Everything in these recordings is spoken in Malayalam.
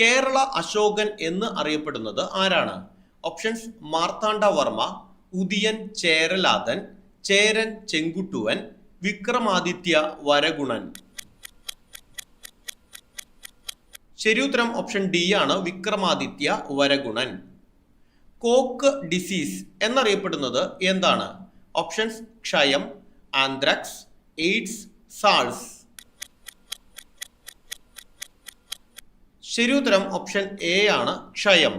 കേരള അശോകൻ എന്ന് അറിയപ്പെടുന്നത് ആരാണ്? ഓപ്ഷൻസ് മാർത്താണ്ഡ വർമ്മ ഉദിയൻ ചേരലാതൻ ചേരൻ ചെങ്കുട്ടുവൻ വിക്രമാദിത്യ വരഗുണൻ. ശരിയുത്തരം ഓപ്ഷൻ ഡി ആണ് വിക്രമാദിത്യ വരഗുണൻ. കോക്ക് ഡിസീസ് എന്നറിയപ്പെടുന്നത് എന്താണ്? ഓപ്ഷൻസ് ക്ഷയം ആന്ത്രക്സ് എയ്ഡ്സ് സാൾസ്. ശരിയുത്തരം ഓപ്ഷൻ എ ആണ് ക്ഷയം.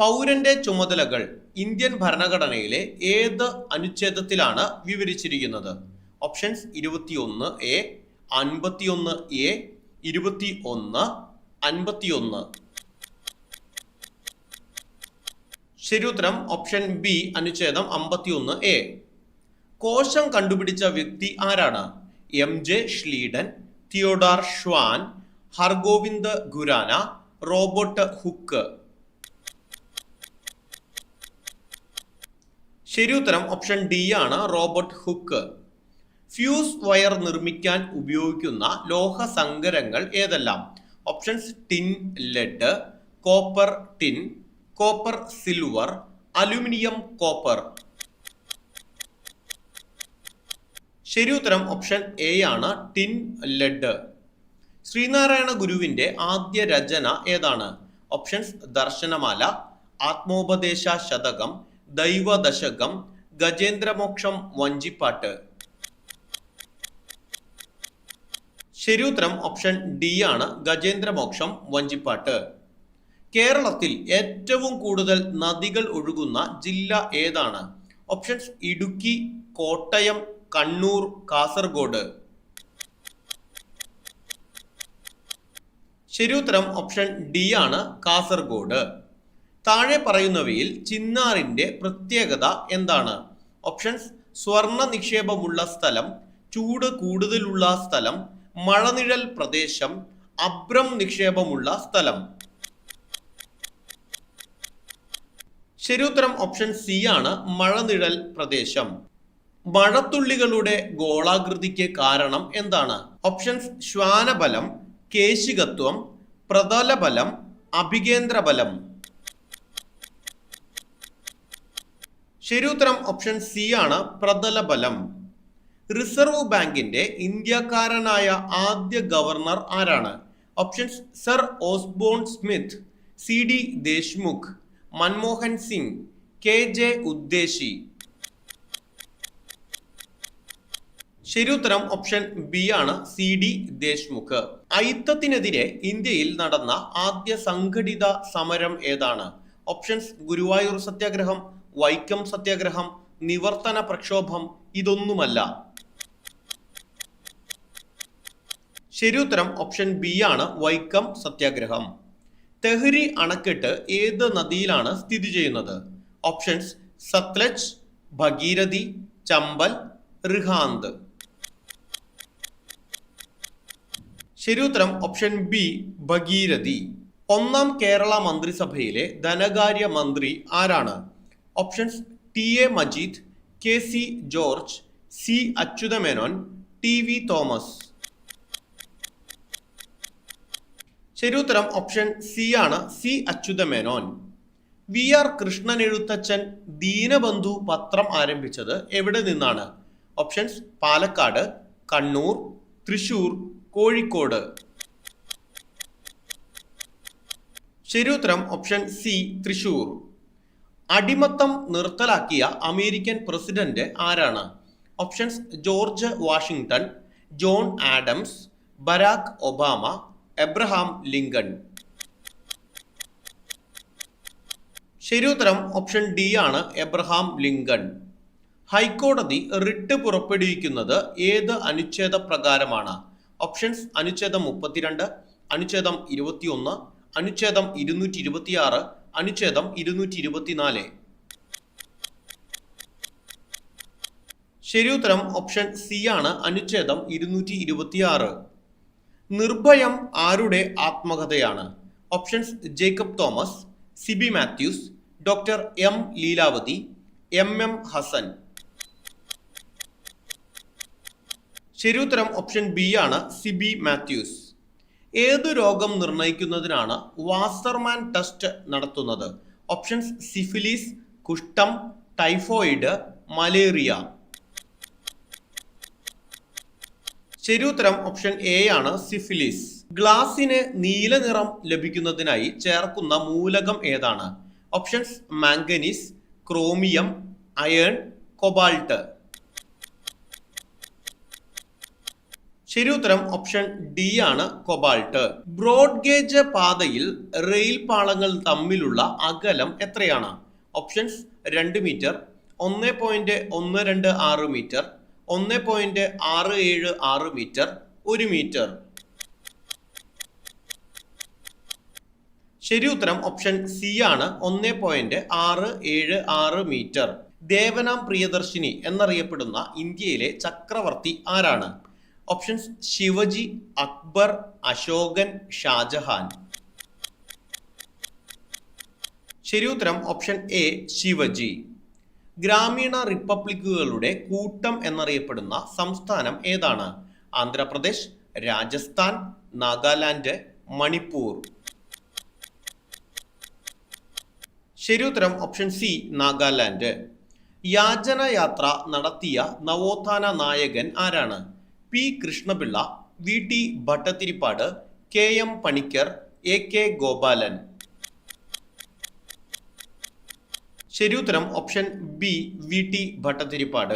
പൗരന്റെ ചുമതലകൾ ഇന്ത്യൻ ഭരണഘടനയിലെ ഏത് അനുച്ഛേദത്തിലാണ് വിവരിച്ചിരിക്കുന്നത്? ഓപ്ഷൻസ് ഇരുപത്തിയൊന്ന് എ അൻപത്തിയൊന്ന് എ ഇരുപത്തി ഒന്ന് അൻപത്തിയൊന്ന്. ശരിയുത്തരം ഓപ്ഷൻ ബി അനുച്ഛേദം അമ്പത്തിയൊന്ന് എ കോശം കണ്ടുപിടിച്ച വ്യക്തി ആരാണ്? M J Schleiden Theodor Schwann Hargobind Khorana Robert Hooke. ശരിയുത്തരം ഓപ്ഷൻ ഡി ആണ് റോബോട്ട് ഹുക്ക്. ഫ്യൂസ് വയർ നിർമ്മിക്കാൻ ഉപയോഗിക്കുന്ന ലോഹ സങ്കരങ്ങൾ ഏതെല്ലാം? Options tin lead copper tin copper silver aluminium copper. ശരിയുത്തരം ഓപ്ഷൻ എ ആണ് ടിൻ ലെഡ്. ശ്രീനാരായണ ഗുരുവിന്റെ ആദ്യ രചന ഏതാണ്? ഓപ്ഷൻസ് ദർശനമാല ആത്മോപദേശ ശതകം ദൈവദശകം ഗജേന്ദ്രമോക്ഷം വഞ്ചിപ്പാട്ട്. ശരിയുത്തരം ഓപ്ഷൻ ഡി ആണ് ഗജേന്ദ്രമോക്ഷം വഞ്ചിപ്പാട്ട്. കേരളത്തിൽ ഏറ്റവും കൂടുതൽ നദികൾ ഒഴുകുന്ന ജില്ല ഏതാണ്? ഓപ്ഷൻസ് ഇടുക്കി കോട്ടയം കണ്ണൂർ കാസർഗോഡ്. ശരിയുത്തരം ഓപ്ഷൻ ഡി ആണ് കാസർഗോഡ്. താഴെ പറയുന്നവയിൽ ചിന്നാറിന്റെ പ്രത്യേകത എന്താണ്? ഓപ്ഷൻസ് സ്വർണ നിക്ഷേപമുള്ള സ്ഥലം ചൂട് കൂടുതലുള്ള സ്ഥലം മഴനിഴൽ പ്രദേശം അബ്രം നിക്ഷേപമുള്ള സ്ഥലം. ശരിയുത്തരം ഓപ്ഷൻ സി ആണ് മഴനിഴൽ പ്രദേശം. മഴത്തുള്ളികളുടെ ഗോളാകൃതിക്ക് കാരണം എന്താണ്? ഓപ്ഷൻസ് ശ്വാനബലം കേശികത്വം പ്രതലബലം അഭികേന്ദ്രബലം. ശരിയുത്തരം ഓപ്ഷൻ സി ആണ് പ്രതലബലം. റിസർവ് ബാങ്കിന്റെ ഇന്ത്യക്കാരനായ ആദ്യ ഗവർണർ ആരാണ്? Options sir Osborne Smith C D Deshmukh Manmohan Singh K J ഉദ്ദേശി ശരിയുത്തരം ഓപ്ഷൻ ബി ആണ് സി ഡി ദേശ്മുഖ്. അയിത്തത്തിനെതിരെ ഇന്ത്യയിൽ നടന്ന ആദ്യ സംഘടിത സമരം ഏതാണ്? ഓപ്ഷൻസ് ഗുരുവായൂർ സത്യാഗ്രഹം വൈക്കം സത്യാഗ്രഹം നിവർത്തന പ്രക്ഷോഭം ഇതൊന്നുമല്ല. ശരിയുത്തരം ഓപ്ഷൻ ബി ആണ് വൈക്കം സത്യാഗ്രഹം. തെഹ്രി അണക്കെട്ട് ഏത് നദിയിലാണ് സ്ഥിതി ചെയ്യുന്നത്? ഓപ്ഷൻസ് സത്ലജ് ഭഗീരഥി ചമ്പൽ റിഹാന്ത്. ശരിയുത്തരം ഓപ്ഷൻ ബി ഭഗീരഥി. ഒന്നാം കേരള മന്ത്രിസഭയിലെ ധനകാര്യ മന്ത്രി ആരാണ്? Options T A Majeed K C George C Achuthamenon T V Thomas. ശരിയുത്തരം ഓപ്ഷൻ സി ആണ് C Achuthamenon. V R Krishnan Ezhuthachan Deenabandhu പത്രം ആരംഭിച്ചത് എവിടെ നിന്നാണ്? ഓപ്ഷൻസ് പാലക്കാട് കണ്ണൂർ തൃശൂർ കോഴിക്കോട്. ശരിയുത്തരം ഓപ്ഷൻ സി തൃശൂർ. അടിമത്തം നിർത്തലാക്കിയ അമേരിക്കൻ പ്രസിഡന്റ് ആരാണ്? Options George Washington John Adams Barack Obama Abraham Lincoln. ശരിയുത്തരം ഓപ്ഷൻ ഡി ആണ് Abraham Lincoln. High court writ പുറപ്പെടുവിക്കുന്നത് ഏത് അനുച്ഛേദ പ്രകാരമാണ് ഓപ്ഷൻസ് അനുച്ഛേദം മുപ്പത്തിരണ്ട് അനുച്ഛേദം ഇരുപത്തിയൊന്ന് അനുച്ഛേദം ഇരുന്നൂറ്റി ഇരുപത്തിയാറ് അനുച്ഛേദം ഇരുന്നൂറ്റി ഇരുപത്തിനാല് ശരിയുത്തരം ഓപ്ഷൻ സി ആണ് അനുച്ഛേദം ഇരുന്നൂറ്റി ഇരുപത്തിയാറ് നിർഭയം ആരുടെ ആത്മകഥയാണ്? Options Jacob Thomas Siby Mathews doctor M Leelavathi M M Hassan. ശരിയുത്തരം ഓപ്ഷൻ ബി ആണ് സിബി മാത്യൂസ്. ഏത് രോഗം നിർണയിക്കുന്നതിനാണ് വാസർമാൻ ടെസ്റ്റ് നടത്തുന്നത്? ഓപ്ഷൻസ് സിഫിലിസ് കുഷ്ഠം ടൈഫോയിഡ് മലേറിയ. ശരിയുത്തരം ഓപ്ഷൻ എ ആണ് സിഫിലിസ്. ഗ്ലാസിന് നീല നിറം ലഭിക്കുന്നതിനായി ചേർക്കുന്ന മൂലകം ഏതാണ്? Options manganese chromium iron cobalt. ശരിയുത്തരം ഓപ്ഷൻ ഡി ആണ് കൊബാൾട്ട് ബ്രോഡ് ഗേജ് പാതയിൽ റെയിൽ പാളങ്ങൾ തമ്മിലുള്ള അകലം എത്രയാണ്? ഓപ്ഷൻസ് രണ്ട് മീറ്റർ ഒന്ന് പോയിന്റ് ഒന്ന് രണ്ട് ആറ് മീറ്റർ ഒന്ന് പോയിന്റ് ആറ് ഏഴ് ആറ് മീറ്റർ ഒരു മീറ്റർ ശരി ഉത്തരം ഓപ്ഷൻ സി ആണ് ഒന്ന് പോയിന്റ് ആറ് ഏഴ് ആറ് മീറ്റർ ദേവനാം പ്രിയദർശിനി എന്നറിയപ്പെടുന്ന ഇന്ത്യയിലെ ചക്രവർത്തി ആരാണ്? ഓപ്ഷൻസ് ശിവജി അക്ബർ അശോകൻ ഷാജഹാൻ ശരി ഉത്തരം ഓപ്ഷൻ എ ശിവജി ഗ്രാമീണ റിപ്പബ്ലിക്കുകളുടെ കൂട്ടം എന്നറിയപ്പെടുന്ന സംസ്ഥാനം ഏതാണ്? ആന്ധ്രാപ്രദേശ് രാജസ്ഥാൻ നാഗാലാൻഡ് മണിപ്പൂർ. ശരി ഉത്തരം ഓപ്ഷൻ സി നാഗാലാൻഡ്. യാചന യാത്ര നടത്തിയ നവോത്ഥാന നായകൻ ആരാണ്? P Krishnapillai V T Bhattathiripad K M Panicker A K Gopalan. ശരിയുത്തരം option B V T Bhattathiripad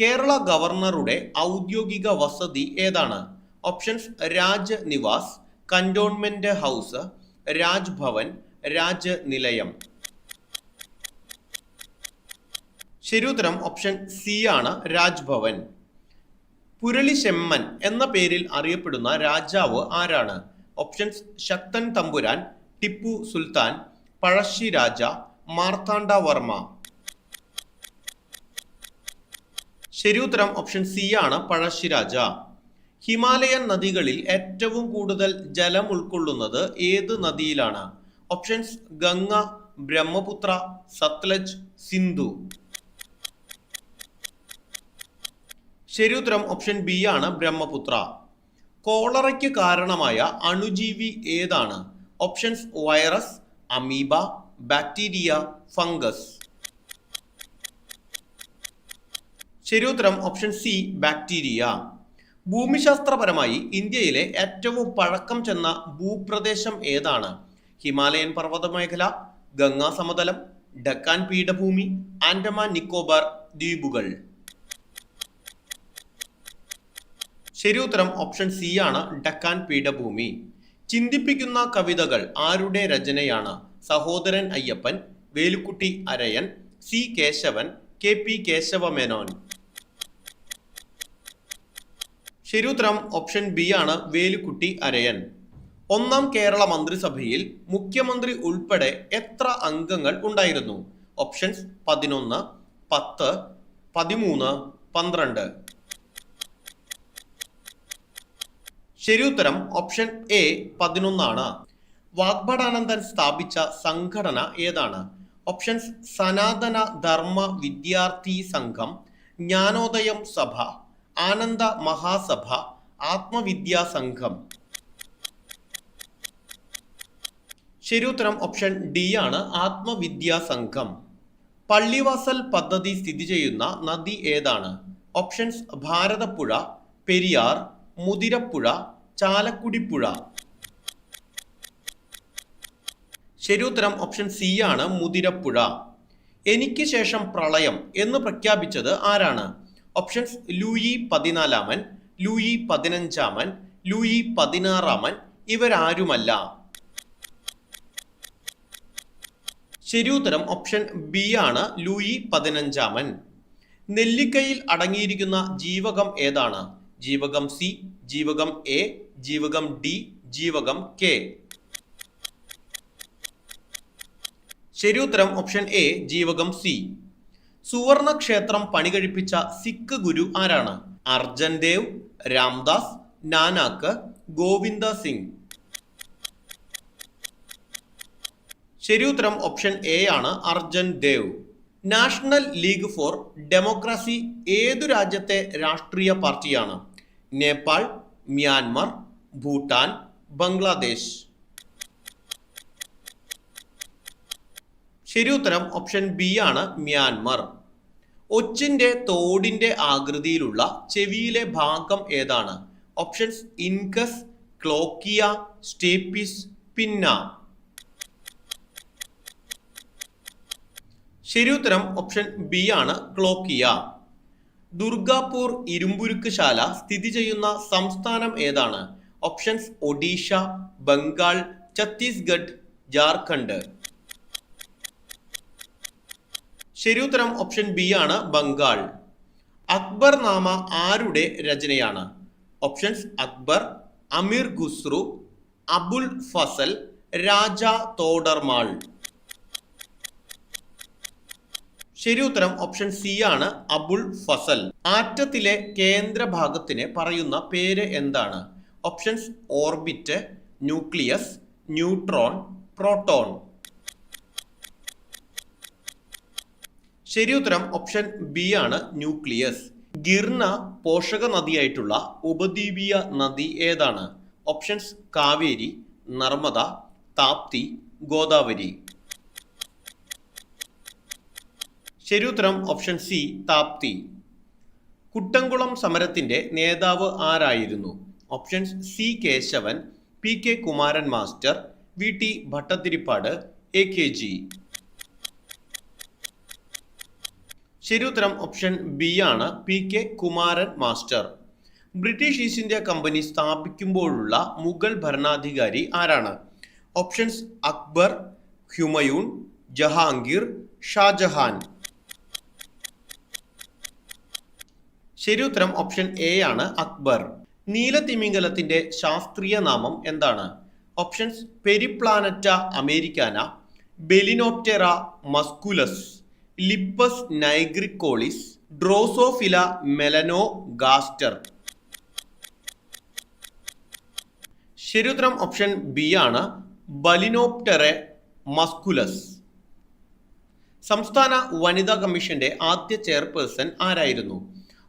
Kerala ഗവർണറുടെ ഔദ്യോഗിക വസതി ഏതാണ്? Options Raj Niwas cantonment house Rajbhavan Raj Nilayam. ശരിയുത്തരം ഓപ്ഷൻ സി ആണ് രാജ്ഭവൻ പുരളിശെമ്മൻ എന്ന പേരിൽ അറിയപ്പെടുന്ന രാജാവ് ആരാണ്? ഓപ്ഷൻസ് ശക്തൻ തമ്പുരാൻ ടിപ്പു സുൽത്താൻ പഴശ്ശി രാജ മാർത്താണ്ഡ വർമ്മ. ശരിയുത്തരം ഓപ്ഷൻ സി ആണ് പഴശ്ശിരാജ ഹിമാലയൻ നദികളിൽ ഏറ്റവും കൂടുതൽ ജലം ഉൾക്കൊള്ളുന്നത് ഏത് നദിയിലാണ്? ഓപ്ഷൻസ് ഗംഗ ബ്രഹ്മപുത്ര സത്ലജ് സിന്ധു. ശരിയുത്തരം ഓപ്ഷൻ ബി ആണ് ബ്രഹ്മപുത്ര. കോളറയ്ക്ക് കാരണമായ അണുജീവി ഏതാണ്? Options virus amoeba bacteria fungus ശരിയുത്തരം ഓപ്ഷൻ സി ബാക്ടീരിയ ഭൂമിശാസ്ത്രപരമായി ഇന്ത്യയിലെ ഏറ്റവും പഴക്കം ചെന്ന ഭൂപ്രദേശം ഏതാണ്? ഹിമാലയൻ പർവത മേഖല ഗംഗാ സമതലം ഡക്കാൻ പീഠഭൂമി ആൻഡമാൻ നിക്കോബാർ ദ്വീപുകൾ. ശരിയുത്തരം ഓപ്ഷൻ സി ആണ് ഡക്കാൻ പീഠഭൂമി. ചിന്തിപ്പിക്കുന്ന കവിതകൾ ആരുടെ രചനയാണ്? Sahodaran Ayyappan Velukutty Arayan C Kesavan K P Kesavamenon. ശരിയുത്തരം ഓപ്ഷൻ ബി ആണ് വേലുക്കുട്ടി അരയൻ. ഒന്നാം കേരള മന്ത്രിസഭയിൽ മുഖ്യമന്ത്രി ഉൾപ്പെടെ എത്ര അംഗങ്ങൾ ഉണ്ടായിരുന്നു? ഓപ്ഷൻസ് പതിനൊന്ന് പത്ത് പതിമൂന്ന് പന്ത്രണ്ട്. ശരിയുത്തരം ഓപ്ഷൻ എ പതിനൊന്നാണ്. വാഗ്ഭടാനന്ദൻ സ്ഥാപിച്ച സംഘടന ഏതാണ്? ഓപ്ഷൻസ് സനാതന ധർമ്മ വിദ്യാർത്ഥി സംഘം ജ്ഞാനോദയം സഭ ആനന്ദ മഹാസഭ ആത്മവിദ്യാ സംഘം. ശരിയുത്തരം ഓപ്ഷൻ ഡി ആണ് ആത്മവിദ്യാ സംഘം. പള്ളിവാസൽ പദ്ധതി സ്ഥിതി ചെയ്യുന്ന നദി ഏതാണ്? ഓപ്ഷൻസ് ഭാരതപ്പുഴ പെരിയാർ മുതിരപ്പുഴ ചാലക്കുടിപ്പുഴ. ശരിയുത്തരം ഓപ്ഷൻ സി ആണ് മുതിരപ്പുഴ. എനിക്ക് ശേഷം പ്രളയം എന്ന് പ്രഖ്യാപിച്ചത് ആരാണ്? ഓപ്ഷൻസ് ലൂയി പതിനാലാമൻ ലൂയി പതിനഞ്ചാമൻ ലൂയി പതിനാറാമൻ ഇവരാരുമല്ല. ശരിയുത്തരം ഓപ്ഷൻ ബി ആണ് ലൂയി പതിനഞ്ചാമൻ. നെല്ലിക്കയിൽ അടങ്ങിയിരിക്കുന്ന ജീവകം ഏതാണ്? ജീവകം സി ജീവകം എ ജീവകം ഡി ജീവകം കെ. ശരിയുത്തരം ഓപ്ഷൻ എ ജീവകം സി സുവർണ ക്ഷേത്രം പണികഴിപ്പിച്ച സിഖ് ഗുരു ആരാണ്? അർജൻ ദേവ് രാംദാസ് നാനാക്ക് ഗോവിന്ദ സിംഗ്. ശരിയുത്തരം ഓപ്ഷൻ എ ആണ് Arjan Dev. National league for democracy ഏതു രാജ്യത്തെ രാഷ്ട്രീയ പാർട്ടിയാണ്? നേപ്പാൾ മ്യാൻമർ ഭൂട്ടാൻ ബംഗ്ലാദേശ്. ശരി ഉത്തരം ഓപ്ഷൻ ബി ആണ് മ്യാൻമർ. ഒച്ചിന്റെ തോടിന്റെ ആകൃതിയിലുള്ള ചെവിയിലെ ഭാഗം ഏതാണ്? ഓപ്ഷൻസ് ഇൻകസ് ക്ലോക്കിയ സ്റ്റേപ്പിസ് പിന്ന. ശരി ഉത്തരം ഓപ്ഷൻ ബി ആണ് ക്ലോക്കിയ. ദുർഗാപൂർ ഇരുമ്പുരുക്ക് ശാല സ്ഥിതി ചെയ്യുന്ന സംസ്ഥാനം ഏതാണ്? ഓപ്ഷൻസ് ഒഡീഷ ബംഗാൾ ഛത്തീസ്ഗഡ് ജാർഖണ്ഡ്. ശരിയുത്തരം ഓപ്ഷൻ ബി ആണ് ബംഗാൾ. അക്ബർ നാമ ആരുടെ രചനയാണ്? ഓപ്ഷൻസ് അക്ബർ അമീർ ഖുസ്രു അബുൽ ഫസൽ രാജ തോഡർമാൾ ശരി ഉത്തരം ഓപ്ഷൻ സി ആണ്. അബുൾ ഫസൽ. ആറ്റത്തിലെ കേന്ദ്ര ഭാഗത്തിന് പറയുന്ന പേര് എന്താണ്? Options orbit nucleus neutron proton ശരി ഉത്തരം ഓപ്ഷൻ ബി ആണ് ന്യൂക്ലിയസ് ഗിർണ പോഷക നദിയായിട്ടുള്ള ഉപദ്വീപീയ നദി ഏതാണ്? ഓപ്ഷൻസ് കാവേരി നർമ്മദ താപ്തി ഗോദാവരി. ശരി ഉത്തരം ഓപ്ഷൻ സി താപ്തി. കുട്ടംകുളം സമരത്തിന്റെ നേതാവ് ആരായിരുന്നു? Options C Kesavan P K Kumaran master V T Bhattathiripad A K G ശരിയുത്തരം ഓപ്ഷൻ ബി ആണ് P K Kumaran master. British East India company സ്ഥാപിക്കുമ്പോഴുള്ള Mughal ഭരണാധികാരി ആരാണ്? ഓപ്ഷൻസ് അക്ബർ ഹ്യുമയൂൺ ജഹാംഗീർ ഷാജഹാൻ. ശരി ഉത്തരം ഓപ്ഷൻ എ ആണ് അക്ബർ. നീല തിമിംഗലത്തിന്റെ ശാസ്ത്രീയ നാമം എന്താണ്? Options Periplaneta americana Balaenoptera musculus Lepus nigricollis Drosophila melanogaster ശരിയുത്തരം ഓപ്ഷൻ ബി ആണ് ബലിനോപ്റ്ററെ മസ്കുലസ്. സംസ്ഥാന വനിതാ കമ്മീഷന്റെ ആദ്യ ചെയർപേഴ്സൺ ആരായിരുന്നു?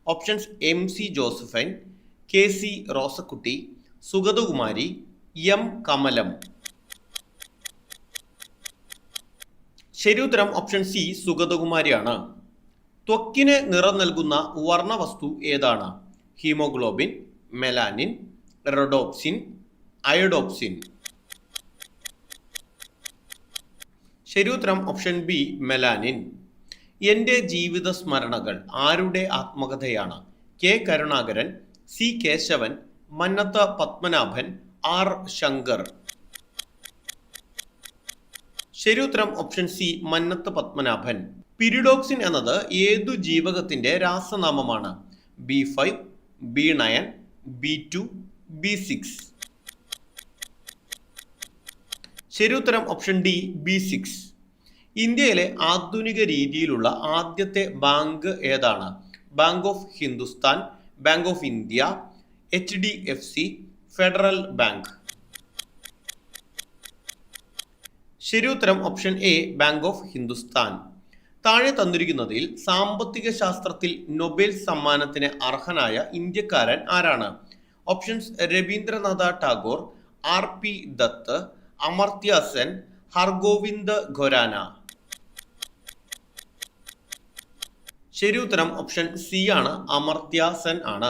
Options M C Josephine K C Rosakutty Sugathakumari M Kamalam. ശരിയുത്തരം ഓപ്ഷൻ സി സുഗതകുമാരിയാണ്. ത്വക്കിന് നിറം നൽകുന്ന വർണവസ്തു ഏതാണ്? Haemoglobin melanin rhodopsin iodopsin. ശരിയുത്തരം ഓപ്ഷൻ ബി മെലാനിൻ. എന്റെ ജീവിത സ്മരണകൾ ആരുടെ ആത്മകഥയാണ്? K Karunakaran C Kesavan Mannathu Padmanabhan R Shankar. ശരിയുത്തരം option C Mannathu Padmanabhan. Pyridoxine എന്നത് ഏതു ജീവകത്തിന്റെ രാസനാമമാണ്? B five B nine B two B six. ശരിയുത്തരം ഓപ്ഷൻ ഡി ബി സിക്സ്. ഇന്ത്യയിലെ ആധുനിക രീതിയിലുള്ള ആദ്യത്തെ ബാങ്ക് ഏതാണ്? Bank of Hindustan bank of India H D F C federal bank. ശരി ഉത്തരം option A bank of Hindustan. താഴെ തന്നിരിക്കുന്നതിൽ സാമ്പത്തിക ശാസ്ത്രത്തിൽ നൊബേൽ സമ്മാനത്തിന് അർഹനായ ഇന്ത്യക്കാരൻ ആരാണ്? Options Rabindranath Tagore R P Dutt Amartya Sen Hargovind Khorana. ശരി ഉത്തരം ഓപ്ഷൻ സി ആണ്. അമർത്യാസൻ സെൻ ആണ്.